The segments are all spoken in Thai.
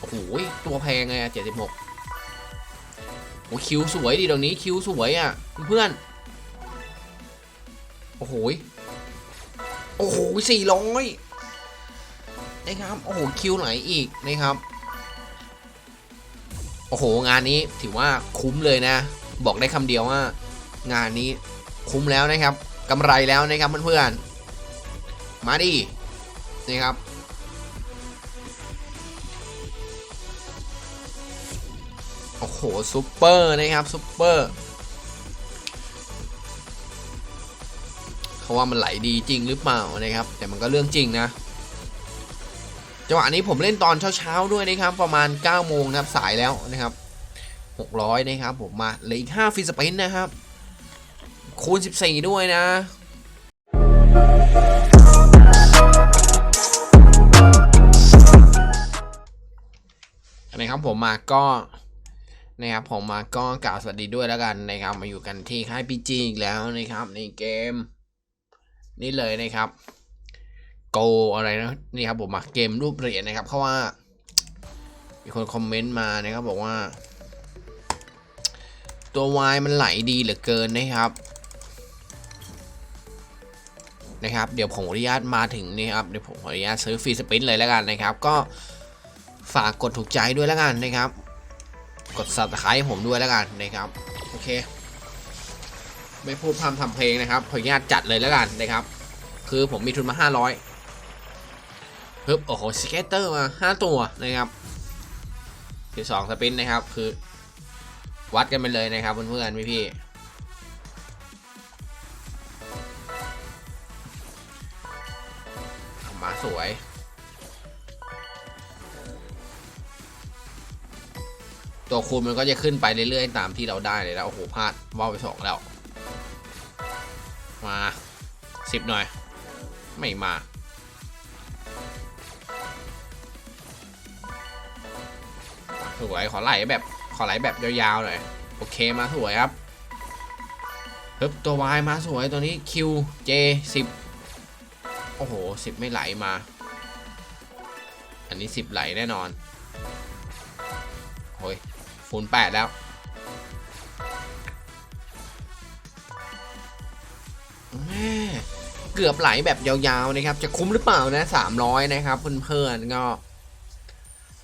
โอ้โหตัวแพงไงเจ็ดสิบหกโอ้คิวสวยดิตรงนี้คิวสวยอะเพื่อนโอ้โหโอ้โหสี่ร้อยนะครับโอ้โหคิวไหนอีกนะครับโอ้โหงานนี้ถือว่าคุ้มเลยนะ บอกได้คำเดียวว่า งานนี้คุ้มแล้วนะครับกำไรแล้วนะครับเพื่อนๆมาดินะครับ อ้โหซูเปอร์นะครับซูเปอร์เขาว่ามันไหลดีจริงหรือเปล่านะครับ แต่มันก็เรื่องจริงนะจังหวะนี้ผมเล่นตอนเช้าๆด้วยนะครับ ประมาณ9โมงนะครับสายแล้วนะครับ 600นะครับผมมาเหลืออีก5ฟรีสปินนะครับ คูณ 14 ด้วยนะนะครับผมมาก็ นะครับผมมาก็กล่าวสวัสดีด้วยแล้วกันนะครับ มาอยู่กันที่ค่ายพีจีอีกแล้วนะครับ ในเกม นี่เลยนะครับโกอะไรนะนี่ครับผมมาเกมรูปเหรียญนะครับเพราะว่า มีคนคอมเมนต์มานะครับบอกว่า ตัววายมันไหลดีเหลือเกินนะครับนะครับ เดี๋ยวผมขออนุญาตมาถึงนี่ครับเดี๋ยวผมขออนุญาตซื้อฟรีสปินเลยแล้วกันนะครับ ก็ฝากกดถูกใจด้วยแล้วกันนะครับ กด subscribe ให้ผมด้วยแล้วกันนะครับโอเค ไม่พูดพร่ำทำเพลงนะครับขออนุญาตจัดเลยแล้วกันนะครับ คือผมมีทุนมา 500ปึ๊บโอ้โหสเก็ตเตอร์มา 5 ตัวนะครับคือ 2 สปินนะครับ คือ วัดกันไปเลยนะครับเพื่อนๆพี่ๆมาสวย ตัวคูณมันก็จะขึ้นไปเรื่อยๆตามที่เราได้เลยแล้วโอ้โหพลาดว่าวไปสองแล้ว มาสิบหน่อย ไม่มา สวยขอไหลแบบขอไหลแบบยาวๆหน่อย โอเคมาสวยครับเฮึบตัว Y มาสวยตัวนี้ Q J 10โอ้โห10ไม่ไหลมา อันนี้10ไหลแน่นอน โอ้ยคูณ8แล้วแม่เกือบไหลแบบยาวๆนะครับ จะคุ้มหรือเปล่านะ300นะครับเพื่อนๆก็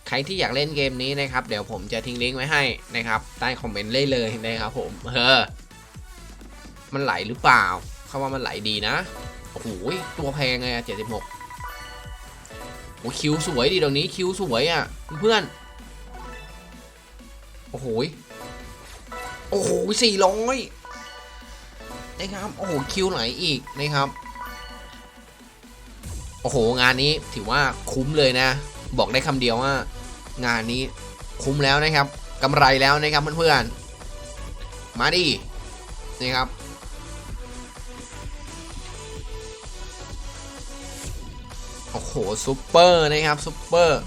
ใครที่อยากเล่นเกมนี้นะครับ เดี๋ยวผมจะทิ้งลิงก์ไว้ให้นะครับ ใต้คอมเมนต์เลยเลยนะครับผมเออมันไหลหรือเปล่าเขาว่ามันไหลดีนะโอ้โหตัวแพงไงเจ็ดสิบหกโอ้คิวสวยดิตรงนี้คิวสวยอะเพื่อน โอ้โห โอ้โหสี่ร้อยนะครับ โอ้โห คิวไหนอีกนะครับ โอ้โห งานนี้ถือว่าคุ้มเลยนะ บอกได้คำเดียวว่า งานนี้คุ้มแล้วนะครับกำไรแล้วนะครับเพื่อนๆ มาดินะครับโอ้โหซูเปอร์นะครับซูเปอร์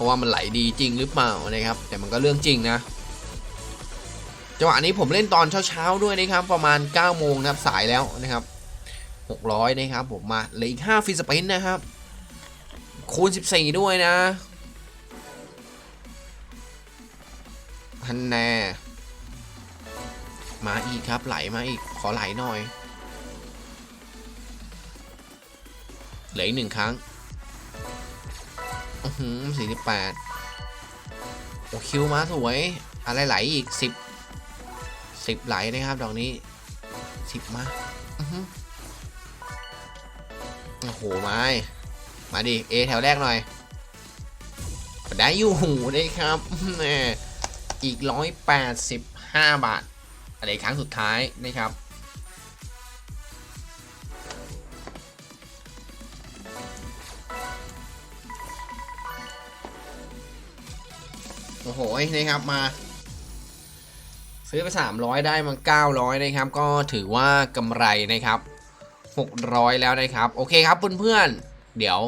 เขาว่ามันไหลดีจริงหรือเปล่านะครับ แต่มันก็เรื่องจริงนะจังหวะนี้ผมเล่นตอนเช้าๆด้วยนะครับ ประมาณ9โมงนะครับสายแล้วนะครับ 600นะครับผมมาเหลืออีก5ฟรีสปินนะครับ คูณ 14 ด้วยนะฮันแน่มาอีกครับไหลมาอีกขอไหลหน่อยเหลืออีกหนึ่งครั้ง อือหือสี่สิบแปดโอ้คิวมาสวย อะไรไหลอีกสิบสิบไหลนะครับ ดอกนี้สิบมาอือหือโอ้โหไม้มาดิเอแถวแรกหน่อย ได้อยู่หูนะครับอีกร้อยแหมอีก185บาทอะไรครั้งสุดท้ายนะครับ โอ้โหนะครับมา ซื้อไป 300 ได้มัา900 นะครับ ก็ถือว่ากำไรนะครับ 600 แล้วนะครับ โอเคครับเพื่อนๆเดี๋ยว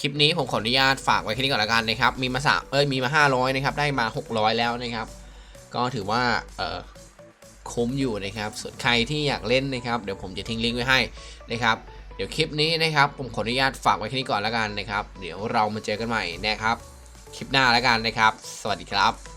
คลิปนี้ผมขออนุญาตฝากไว้แค่นี้ก่อนละกันนะครับ มีมาสามเอ้ยมีมา 500 นะครับ ได้มา 600 แล้วนะครับ ก็ถือว่าเอ่อคุ้มอยู่นะครับส่วนใครที่อยากเล่นนะครับ เดี๋ยวผมจะทิ้งลิงก์ไว้ให้นะครับเดี๋ยวคลิปนี้นะครับ ผมขออนุญาตฝากไว้แค่นี้ก่อนแล้วกันนะครับ เดี๋ยวเรามาเจอกันใหม่นะครับ คลิปหน้าแล้วกันนะครับ สวัสดีครับ